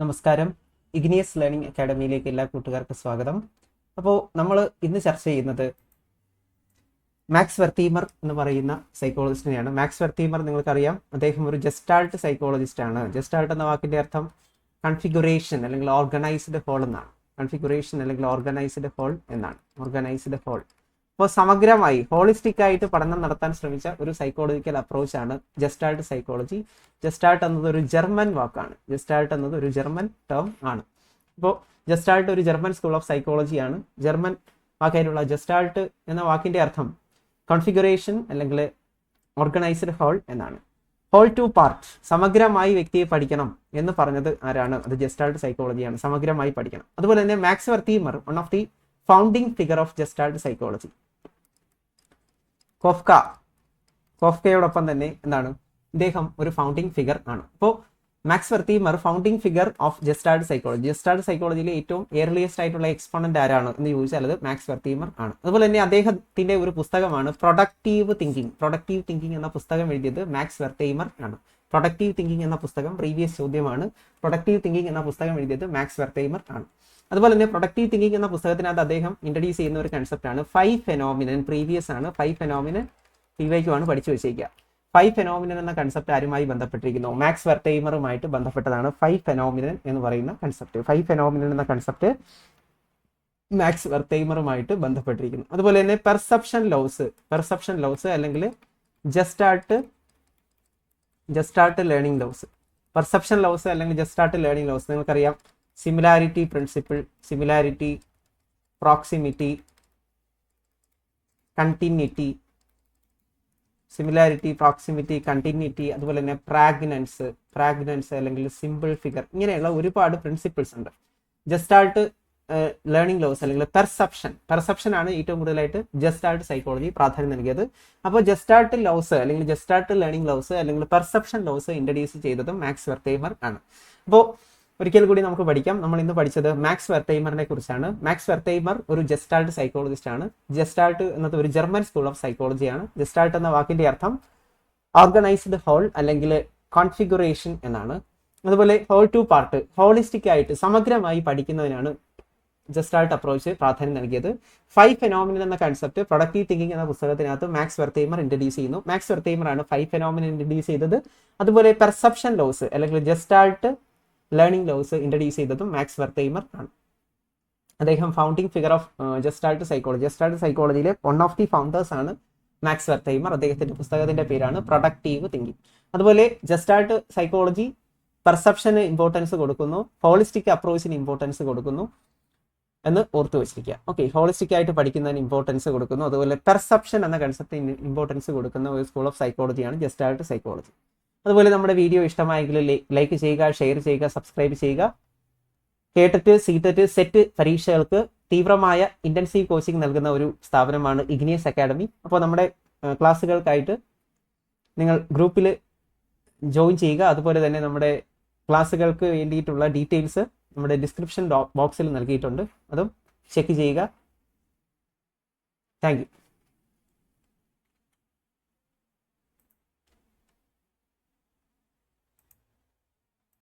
നമസ്കാരം. Igneous learning അക്കാഡമിയിലേക്ക് എല്ലാ കൂട്ടുകാർക്കും സ്വാഗതം. അപ്പോൾ നമ്മൾ ഇന്ന് ചർച്ച ചെയ്യുന്നത് മാക്സ് വെർത്തീമർ എന്ന് പറയുന്ന സൈക്കോളജിസ്റ്റിനെയാണ്. മാക്സ് വെർത്തീമർ നിങ്ങൾക്കറിയാം. അദ്ദേഹം ഒരു ജസ്റ്റാൾട്ട് സൈക്കോളജിസ്റ്റ് ആണ് ജസ്റ്റാൾട്ട് എന്ന വാക്കിന്റെ അർത്ഥം കൺഫിഗുറേഷൻ അല്ലെങ്കിൽ ഓർഗനൈസ്ഡ് ഹോൾ എന്നാണ്. കൺഫിഗുറേഷൻ അല്ലെങ്കിൽ ഓർഗനൈസ്ഡ് ഹോൾ എന്നാണ്. ഓർഗനൈസ്ഡ് ഹോൾ അപ്പോൾ സമഗ്രമായി ഹോളിസ്റ്റിക് ആയിട്ട് പഠനം നടത്താൻ ശ്രമിച്ച ഒരു സൈക്കോളജിക്കൽ അപ്രോച്ച് ആണ് ജസ്റ്റാൾട്ട് സൈക്കോളജി ജസ്റ്റാൾട്ട് എന്നത് ഒരു ജർമ്മൻ വാക്കാണ്. ജസ്റ്റാൾട്ട് എന്നത് ഒരു ജർമ്മൻ ടേം ആണ്. അപ്പോൾ ജസ്റ്റാൾട്ട് ഒരു ജർമ്മൻ സ്കൂൾ ഓഫ് സൈക്കോളജിയാണ് ജർമ്മൻ വാക്കായിട്ടുള്ള ജസ്റ്റാൾട്ട് എന്ന വാക്കിന്റെ അർത്ഥം കോൺഫിഗറേഷൻ അല്ലെങ്കിൽ ഓർഗനൈസ്ഡ് ഹോൾ എന്നാണ്. ഹോൾ ടു പാർട്ട് സമഗ്രമായി വ്യക്തിയെ പഠിക്കണം എന്ന് പറഞ്ഞത് ആരാണ്? അത് ജസ്റ്റാൾട്ട് സൈക്കോളജിയാണ് സമഗ്രമായി പഠിക്കണം. അതുപോലെ തന്നെ Max Wertheimer one of the founding figure of gestalt psychology Koffka. കൊഫ്കയോടൊപ്പം തന്നെ എന്താണ്? ഇദ്ദേഹം ഒരു ഫൗണ്ടിങ് ഫിഗർ ആണ്. അപ്പോൾ Max Wertheimer founding figure of gestalt psychology gestalt സൈക്കോളജിയിലെ ഏറ്റവും ഏർലിയസ്റ്റ് ആയിട്ടുള്ള എക്സ്പോണന്റ് ആരാണ് എന്ന് ചോദിച്ചാൽ അത് മാക്സ് വെർത്തീമർ ആണ്. അതുപോലെ തന്നെ അദ്ദേഹത്തിന്റെ ഒരു പുസ്തകമാണ് പ്രൊഡക്റ്റീവ് തിങ്കിങ് പ്രൊഡക്റ്റീവ് തിങ്കിങ് എന്ന പുസ്തകം എഴുതിയത് മാക്സ് വെർത്തീമർ ആണ്. പ്രൊഡക്റ്റീവ് തിങ്കിങ് എന്ന പുസ്തകം പ്രീവിയസ് ചോദ്യമാണ്. പ്രൊഡക്റ്റീവ് തിങ്കിങ് എന്ന പുസ്തകം എഴുതിയത് മാക്സ് വെർത്തൈമർ ആണ്. അതുപോലെ തന്നെ പ്രൊഡക്റ്റീവ് തിങ്കിങ് എന്ന പുസ്തകത്തിനകത്ത് അദ്ദേഹം ഇൻട്രഡ്യൂസ് ചെയ്യുന്ന ഒരു കൺസെപ്റ്റ് ആണ് ഫൈവ് ഫെനോമിനൻ പ്രീവിയസ് ആണ് ഫൈവ് ഫെനോമിനൻ പി വൈക്കുമാണ് പഠിച്ചു വെച്ചേക്കുക ഫൈവ് ഫെനോമിനൻ എന്ന കൺസെപ്റ്റ് ആരുമായി ബന്ധപ്പെട്ടിരിക്കുന്നു? മാക്സ് വെർട്ടൈമറുമായിട്ട് ബന്ധപ്പെട്ടതാണ് ഫൈവ് ഫെനോമിനൻ എന്ന് പറയുന്ന കൺസെപ്റ്റ് ഫൈവ് ഫെനോമിനൻ എന്ന കൺസെപ്റ്റ് മാക്സ് വെർട്ടൈമറുമായിട്ട് ബന്ധപ്പെട്ടിരിക്കുന്നു. അതുപോലെ തന്നെ പെർസെപ്ഷൻ ലോസ് പെർസെപ്ഷൻ ലോസ് അല്ലെങ്കിൽ gestalt gestalt learning laws perception laws അല്ലെങ്കിൽ ജസ്റ്റ് ആർട്ട് ലേണിംഗ് ലോസ് നിങ്ങൾക്കറിയാം. Similarity principle similarity proximity continuity similarity proximity continuity അതുപോലെ തന്നെ പ്രാഗ്നൻസ് പ്രാഗ്നൻസ് അല്ലെങ്കിൽ സിമ്പിൾ ഫിഗർ ഇങ്ങനെയുള്ള ഒരുപാട് പ്രിൻസിപ്പിൾസ് ഉണ്ട്. ജസ്റ്റ് ആൾട്ട് ലേണിംഗ് ലോസ് അല്ലെങ്കിൽ പെർസെപ്ഷൻ പെർസെപ്ഷൻ ആണ് ഏറ്റവും കൂടുതലായിട്ട് ജസ്റ്റ് ആൾട്ട് സൈക്കോളജി പ്രാധാന്യം നൽകിയത്. അപ്പോൾ ജസ്റ്റ് ആൾട്ട് ലോസ് അല്ലെങ്കിൽ ജസ്റ്റ് ആൾട്ട് ലേണിംഗ് ലോസ് അല്ലെങ്കിൽ പെർസെപ്ഷൻ ലോസ് ഇൻട്രഡ്യൂസ് ചെയ്തതും മാക്സ് വെർത്തേമർ ആണ്. അപ്പോൾ ഒരിക്കൽ കൂടി നമുക്ക് പഠിക്കാം. നമ്മൾ ഇന്ന് പഠിച്ചത് മാക്സ് വെർത്തൈമറിനെ കുറിച്ചാണ്. മാക്സ് വെർത്തൈമർ ഒരു ജസ്റ്റാൾട്ട് സൈക്കോളജിസ്റ്റ് ആണ്. ജസ്റ്റാൾട്ട് എന്നത് ഒരു ജർമ്മൻ സ്കൂൾ ഓഫ് സൈക്കോളജിയാണ് ജസ്റ്റാൾട്ട് എന്ന വാക്കിന്റെ അർത്ഥം ഓർഗനൈസ്ഡ് ഹോൾ അല്ലെങ്കിൽ കോൺഫിഗുറേഷൻ എന്നാണ്. അതുപോലെ ഹോൾ ടു പാർട്ട് ഹോളിസ്റ്റിക് ആയിട്ട് സമഗ്രമായി പഠിക്കുന്നതിനാണ് ജസ്റ്റാൾട്ട് അപ്രോച്ച് പ്രാധാന്യം നൽകിയത്. ഫൈവ് ഫെനോമിനൽ എന്ന കൺസെപ്റ്റ് പ്രൊഡക്റ്റീവ് തിങ്കിങ് എന്ന പുസ്തകത്തിനകത്ത് മാക്സ് വെർത്തൈമർ ഇൻട്രഡ്യൂസ് ചെയ്യുന്നു. മാക്സ് വെർത്തൈമർ ആണ് ഫൈവ് ഫെനോമിനൽ ഇൻട്രഡ്യൂസ് ചെയ്തത്. അതുപോലെ പെർസെപ്ഷൻ ലോസ് അല്ലെങ്കിൽ ജസ്റ്റാൾട്ട് ലേണിംഗ് ലോസ് ഇൻട്രഡ്യൂസ് ചെയ്തതും മാക്സ് വെർത്തൈമർ ആണ്. അദ്ദേഹം founding figure of gestalt psychology gestalt സൈക്കോളജിയിലെ one of the founders ആണ് മാക്സ് വെർത്തൈമർ. അദ്ദേഹത്തിന്റെ പുസ്തകത്തിന്റെ പേരാണ് പ്രൊഡക്റ്റീവ് തിങ്കിങ് അതുപോലെ ജസ്റ്റാൾട്ട് സൈക്കോളജി പെർസെപ്ഷന് ഇമ്പോർട്ടൻസ് കൊടുക്കുന്നു. ഹോളിസ്റ്റിക് അപ്രോച്ചിന് ഇമ്പോർട്ടൻസ് കൊടുക്കുന്നു എന്ന് ഓർത്തു വെച്ചിരിക്കുക. ഓക്കെ ഹോളിസ്റ്റിക് ആയിട്ട് പഠിക്കുന്നതിന് ഇമ്പോർട്ടൻസ് കൊടുക്കുന്നു. അതുപോലെ പെർസെപ്ഷൻ എന്ന കൺസെപ്റ്റിന് ഇമ്പോർട്ടൻസ് കൊടുക്കുന്ന ഒരു സ്കൂൾ ഓഫ് സൈക്കോളജിയാണ് ജസ്റ്റാൾട്ട് സൈക്കോളജി അതുപോലെ നമ്മുടെ വീഡിയോ ഇഷ്ടമായെങ്കിൽ ലൈക്ക് ചെയ്യുക ഷെയർ ചെയ്യുക സബ്സ്ക്രൈബ് ചെയ്യുക. കേട്ടിട്ട് സീറ്ററ്റ് സെറ്റ് പരീക്ഷകൾക്ക് തീവ്രമായ ഇന്റൻസീവ് കോച്ചിങ് നൽകുന്ന ഒരു സ്ഥാപനമാണ് ഇഗ്നിയസ് അക്കാഡമി അപ്പോൾ നമ്മുടെ ക്ലാസ്സുകൾക്കായിട്ട് നിങ്ങൾ ഗ്രൂപ്പിൽ ജോയിൻ ചെയ്യുക. അതുപോലെ തന്നെ നമ്മുടെ ക്ലാസ്സുകൾക്ക് വേണ്ടിയിട്ടുള്ള ഡീറ്റെയിൽസ് നമ്മുടെ ഡിസ്ക്രിപ്ഷൻ ബോക്സിൽ നൽകിയിട്ടുണ്ട്. അതും ചെക്ക് ചെയ്യുക. താങ്ക്